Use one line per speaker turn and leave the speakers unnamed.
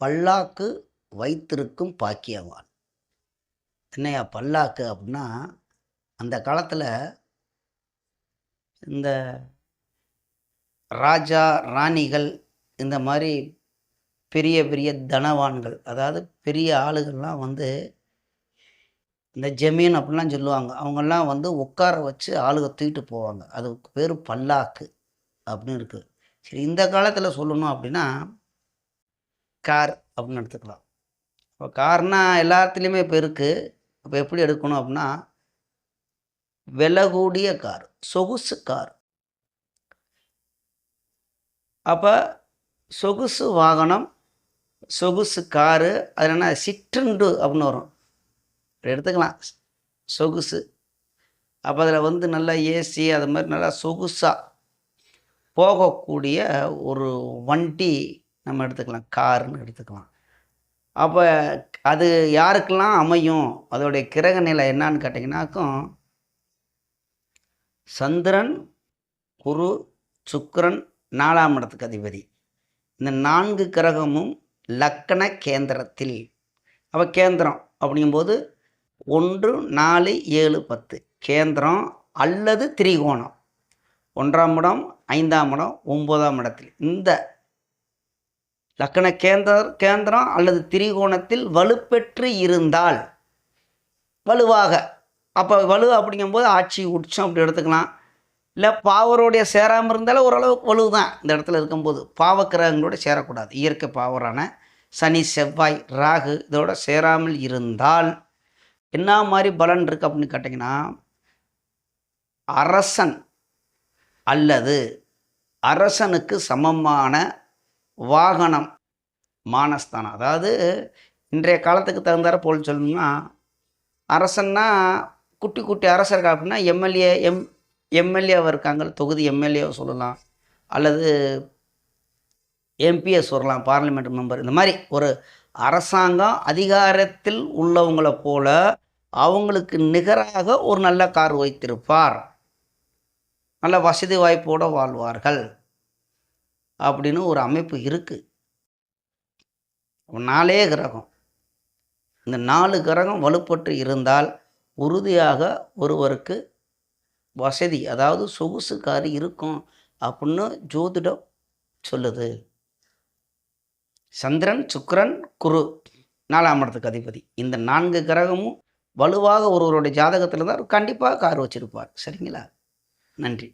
பல்லாக்கு வைத்திருக்கும் பாக்கியவான். என்னையா பல்லாக்கு அப்படின்னா அந்த காலத்தில் இந்த ராஜா ராணிகள் இந்த மாதிரி பெரிய பெரிய தனவான்கள் அதாவது பெரிய ஆளுகள்லாம் வந்து இந்த ஜமீன் அப்படிலாம் சொல்லுவாங்க. அவங்கெல்லாம் வந்து உட்கார வச்சு ஆளுக தூக்கிட்டு போவாங்க. அதுக்கு பேர் பல்லாக்கு அப்படின்னு இருக்குது சரி இந்த காலத்தில் சொல்லணும் அப்படின்னா கார் அப்படின்னு எடுத்துக்கலாம். இப்போ கார்னால் எல்லாத்துலேயுமே இப்போ இருக்குது இப்போ எப்படி எடுக்கணும் அப்படின்னா விலை கூடிய கார் சொகுசு கார். அப்போ சொகுசு வாகனம் சொகுசு காரு அதில் என்ன சிற்றுண்டு அப்படின்னு வரும். எடுத்துக்கலாம். சொகுசு. அப்போ அதில் வந்து நல்லா ஏசி அது மாதிரி நல்லா சொகுசாக போகக்கூடிய ஒரு வண்டி நம்ம எடுத்துக்கலாம் காருன்னு எடுத்துக்கலாம். அப்போ அது யாருக்கெல்லாம் அமையும்? அதோடைய கிரக நிலை என்னான்னு கேட்டிங்கனாக்கும் சந்திரன் குரு சுக்கரன் நாலாம் இடத்துக்கு அதிபதி. இந்த நான்கு கிரகமும் லக்கண கேந்திரத்தில். அப்போ கேந்திரம் அப்படிங்கும்போது ஒன்று நாலு ஏழு பத்து. கேந்திரம் அல்லது திரிகோணம். ஒன்றாம் இடம் ஐந்தாம் இடம் ஒம்போதாம் இடத்தில். இந்த லக்கண கேந்திர கேந்திரம் அல்லது திரிகோணத்தில் வலுப்பெற்று இருந்தால் வலுவாக. அப்போ வலு அப்படிங்கும்போது ஆட்சி உச்சம் அப்படி எடுத்துக்கலாம். இல்லை பாவரோடைய சேராமல் இருந்தாலும் ஓரளவுக்கு வலு தான் இந்த இடத்துல இருக்கும்போது. பாவக்கிரகங்களோட சேரக்கூடாது. இயற்கை பாவரான சனி செவ்வாய் ராகு இதோட சேராமல் இருந்தால் என்ன மாதிரி பலன் இருக்குது அப்படின்னு கேட்டிங்கன்னா அரசன் அல்லது அரசனுக்கு சமமான வாகனம் மானஸ்தானம். அதாவது இன்றைய காலத்துக்கு தகுந்தார போல் சொல்லணும்னா அரசன்னா குட்டி குட்டி அரசர்கள் அப்படின்னா எம்எல்ஏ எம் எம்எல்ஏவாக இருக்காங்க. தொகுதி எம்எல்ஏவை சொல்லலாம். அல்லது எம்பிஎஸ் சொல்லலாம். Parliament member. இந்த மாதிரி ஒரு அரசாங்கம் அதிகாரத்தில் உள்ளவங்களை போல அவங்களுக்கு நிகராக ஒரு நல்ல கார் வைத்திருப்பார். நல்ல வசதி வாய்ப்போடு வாழ்வார்கள். அப்படின்னு ஒரு அமைப்பு இருக்குது நாலே கிரகம். இந்த நாலு கிரகம் வலுப்பட்டு இருந்தால் உறுதியாக ஒருவருக்கு வசதி அதாவது சொகுசு கார் இருக்கும் அப்படின்னு ஜோதிடம் சொல்லுது. சந்திரன் சுக்கரன் குரு நாலாம் இடத்துக்கு அதிபதி. இந்த நான்கு கிரகமும் வலுவாக ஒருவருடைய ஜாதகத்தில் தான் கண்டிப்பாக கார் வச்சிருப்பார். சரிங்களா? நன்றி.